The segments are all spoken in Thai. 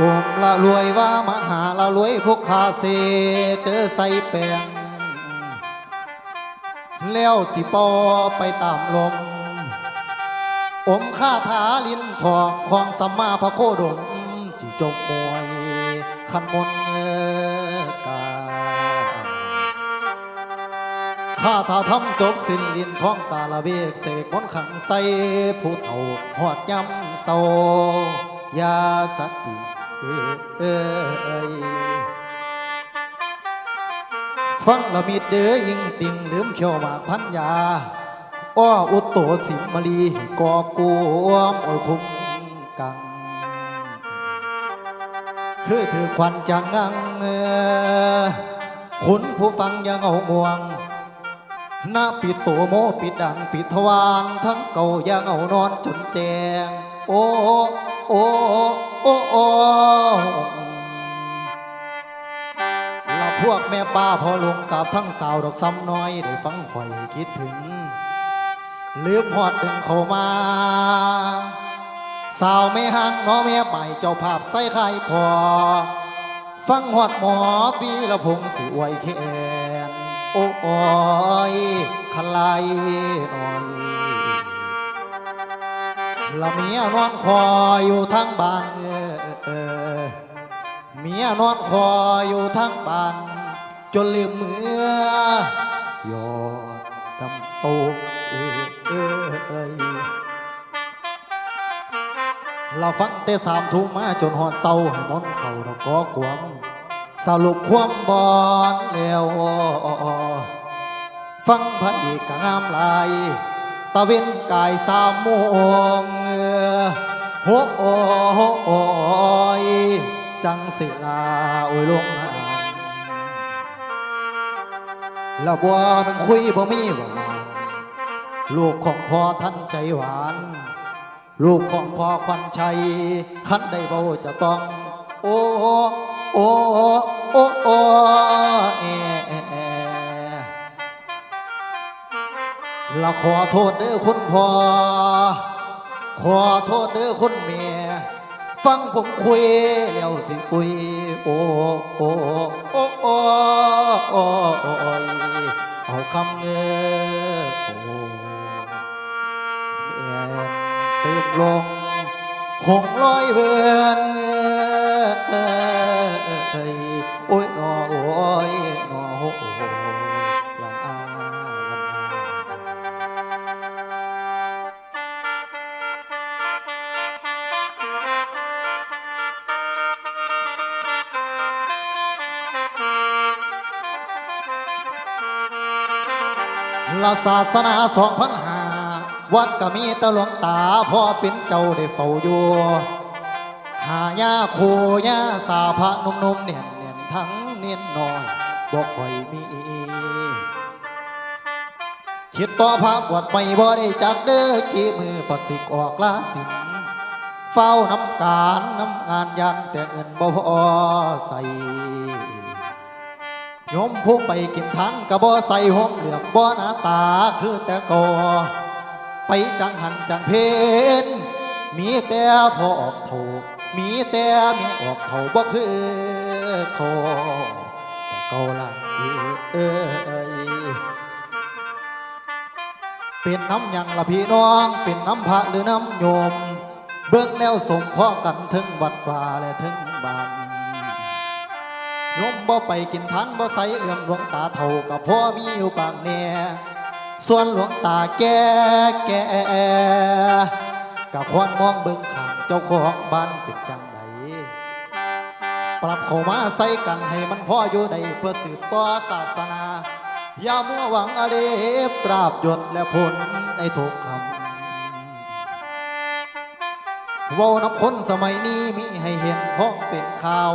โอมละรวยว่ามหาละรวยพวกขาเสกเด้อใส่แปงแล้วสิปอไปตามลมอมข้าถาลิ้นทองของสัมมาพระโคดมสิจงมวยขันมนเอกาข้าถาทำจบสิ้นลินท้องกาละเวกเสกมนขังใส่ผู้เฒ่าหอดยำเศร้ายาสติ เอ้ยฟังละมิดเด้อยิงติงลืมเขียวหมากพันยาอ้ออุตโตสิมาลีก่อกวมโอ้ยคุ้มกัง คือถือควันจังงังคุณผู้ฟังยังเอาห่วงหน้าปิดโตโมปิดดังปิดทวารทั้งเก่ายังเอานอนจนแจงโอ้ โอ้โอ้โอ้เราพวกแม่ป้าพอลงกับทั้งสาวดอกซ้ำน้อย ได้ฟังข่อยคิดถึง ลืมหอดดึงเข้ามา สาวไม่ห่างน้อแม่ใหม่เจ้าภาพใส่ไข่พอ ฟังหอดหมอวีละพงสิอวยแขนโอ้ยขลายหน่อย ละเมียนอนคออยู่ทางบ้านเออเมียนอนคออยู่ทางบ้าน จนลืมเมื่อยอดดำโตเออเออเราฟังแต่สามทุ่มมาจนหอดเศร้าให้มนเขาดอกกอกวมสรุปความบอนแล้ว ฟังพระเอกกงามลาย ตะเวนกายสามโมงเออโหโอหโอยจังสิลาโอ้ยลงนานแล้วบัวมันคุยบ่มีหวานลูกของพ่อท่านใจหวาน ลูกของพ่อควันชัยคันได้เบาจะต้อง โอ้โอ้โอ้โอ้เอ เอละขอโทษเด้อคุณพ่อ ขอโทษเด้อคุณแม่ ฟังผมคุยแล้วสิคุย โอ้โอ้โอ้โอ้โอ้ยเอาคำเงือโอ้แอนเติมลงหงลอยเบือน ละศาสนาสองพันหาวัดก็มีตะหลวงตาพ่อเป็นเจ้าได้เฝ้าอยู่หายาโคยาสาพระนุ่มเนียนเนียนทั้งเนียนน้อยบ่ค่อยมีคิดต่อพระบวชไม่บ่ได้จักเด้อกี่มือปัดสิกออกลาสินเฝ้าน้ำการน้ำงานยันแต่เงินบ่พอใส่ ยมผู้ไปกินทันกระบ่ใส่ห่มเหลือมบ่หน้าตาคือแต่ก่อไปจังหันจังเพนมีแต่พอออกโถมีแต่มีออกเถาบ่คือโคแต่เกาละเอ้ยเป็นน้ำยังละพี่น้อง เป็นน้ำพระหรือน้ำโยม เบิ่งแล้วสมพ่อกันถึงวัดวาและถึงบ้าน ยมบ่ไปกินทันบ่ใส่เรื่องหลวงตาเท่ากับพ่อมีอยู่บางแน่ส่วนหลวงตาแก่แก่กับควรมองเบิ่งข้างเจ้าของบ้านเป็นจังไดปรับเข้ามาใส่กันให้มันพ่ออยู่ได้เพื่อสืบต่อศาสนา อย่ามัวหวังอะไรปราบยศและผลในทุกคำว้าน้ำคนสมัยนี้มีให้เห็นพ้องเป็นข่าว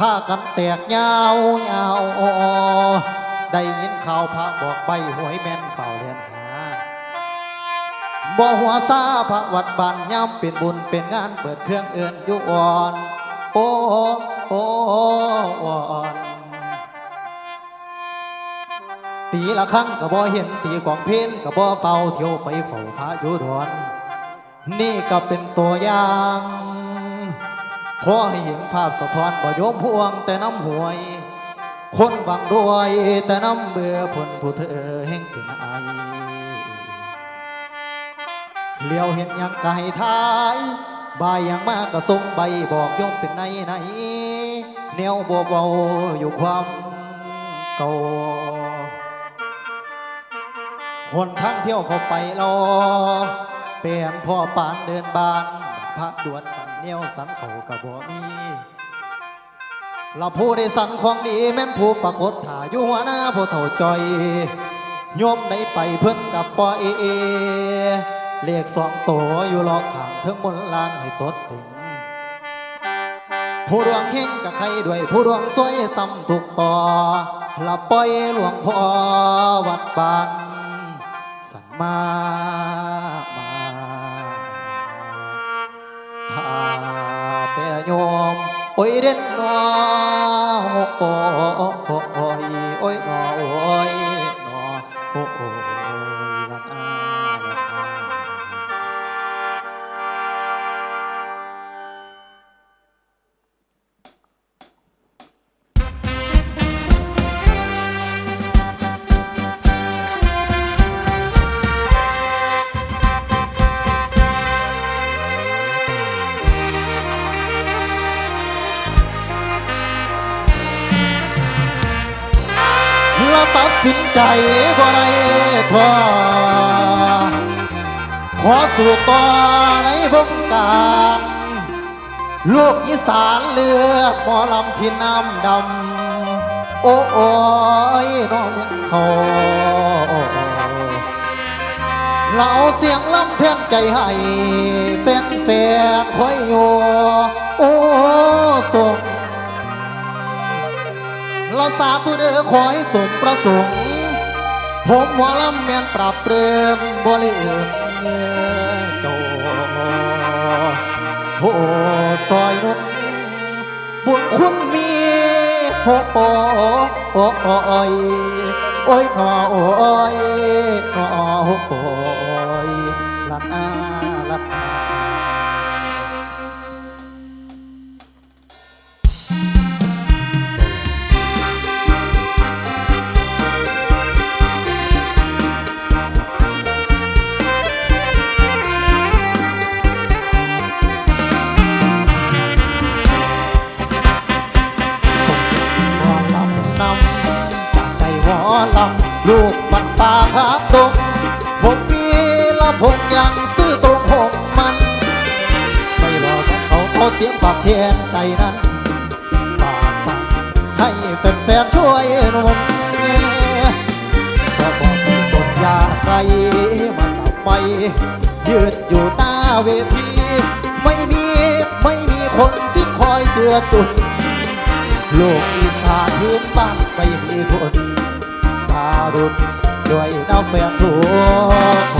ผ้ากันแตกยาวยาวได้ยินข่าวพระบอกใบหวยแม่นเฝ้าเรียนหาบ่หัวซาพระวัดบ้านย่ำเป็นบุญเป็นงานเปิดเครื่องเอื่นยู่อ่อนโอ้โอ้อ่อนตีละครั้งก็บ่เห็นตีกองเพลนก็บ่เฝ้าเที่ยวไปเฝ้าพระยู่ดอนนี่ก็เป็นตัวอย่าง ขอให้เห็นภาพสะท้อนบ่ยมห่วงแต่น้ำหวย คนบางรวยแต่น้ำเบื่อผลผู้เธอแห่งเป็นไอเลี้ยวเห็นยังไก่ท้าย บายยังมากก็ส่งใบบอกโยมเป็นในไหนแนวบ่เบาอยู่ความเก่าหนทางเที่ยวเข้าไปรอเปลี่ยนพ่อปานเดินบานพระดวด กันเนียวสันเขากะบ่มีเราผู้ได้สันของดีแม่นผู้ปรากฏถ่าอยู่หัวหน้าผู้เฒ่าจอยโยมได้ไปเพิ่นกับปอเอเอเลขสองตัวอยู่รอข้างเทิงบนลานให้ตดถึง ผู้ดวงเฮงกับใครด้วยผู้ดวงสวยซ้ำทุกต่อละปล่อยหลวงพ่อวัดบานสันมามา แต่โยมโอ้ยเด่นนอ ใจบ่ได้ทอขอสู่ต่อในวงการลูกอีสานเลือกหมอลำที่น้ำดำ โอ้โอ้ยน้องเมืองเขาเราเอาเสียงลำแทนใจให้แฟนแฟนคอยโยโอ้ส่งเราสาธุเด้อขอให้สมประสงค์ ผมหมอลำแมนปรับเปรมบ่เลยเอินเงินโจโอ้ซอยนกบุญคุณมีโอ้โอ้โอ้โอ้ยโอ้ยหนอโอ้ยหนอโอ้ อเสียงปากแทนใจนั้นฝากฟังให้เป็นแฟนช่วยหนุนก็บอกจนยากไรมาจับไปยืนอยู่หน้าเวที ไม่มีไม่มีคนที่คอยเจือจุนโลกอีสานพื้นบ้านไปมีทนตารุนด้วยน้ำแฟนทุกคน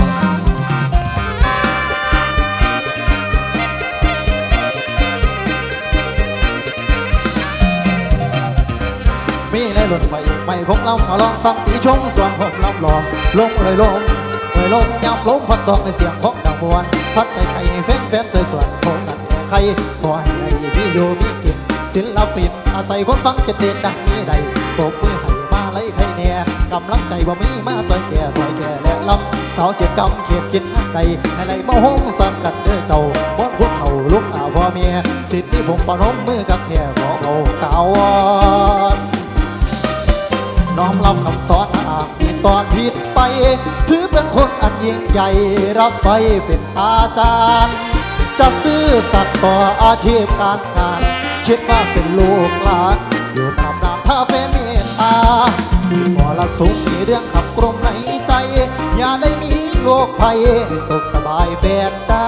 ลุ่นไปไม่พกเรามาลองฟังตีชงส่วนผมลำลองลงเลยลมเลยลมยำลมพัดดอกในเสียงของดังมวนพัดไปไข่แฟนแฟนสวยสวยๆของนั้นใครขอให้ได้มีอยู่มีกินศิลปินอาศัยคนฟังจะเด่นดังนี้ใดตบมือให้มาไล่ใครแน่กำลังใจบ่ามีมาต่อยแก่ต่อยแก่และลำสาวเกียรติกรรมเขียดกินอันใดให้ไรมาห้องสันกันเด้อเจ้ามดพุทเขาลุกอาพ่อเมียสิทธิผมปนมมือกับแก่ขอเบากล่าววอน น้อมรับคำสอนอามีตอนผิดไป ถือเป็นคนอันยิ่งใหญ่รับไปเป็นอาจารย์ จะซื้อสัตว์ต่ออาชีพการงาน คิดว่าเป็นลูกหลานอยู่ตามนามท่าเฟนเมตาพอละสุขมีเรื่องขับกลมในใจ อย่าได้มีโรคภัยให้สุขสบายเป็นจ้า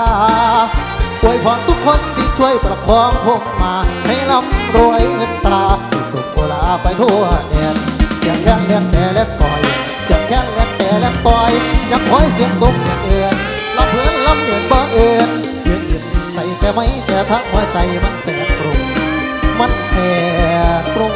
อวยพรทุกคนที่ช่วยประคองผมมา ให้ร่ำรวยเงินตราสุขโอลาไปทั่วแดน สียงแค้นเล่แต่และปล่อย เสียงแค้นเล่แต่และปล่อยยังคอยเสียงตกเสียงเอือนลำเพื่อนลำเดือนบ่เอือนยืนยืนใส่แต่ไม่แต่ทักหัวใจมันแสบปรุงมันแสบปรุง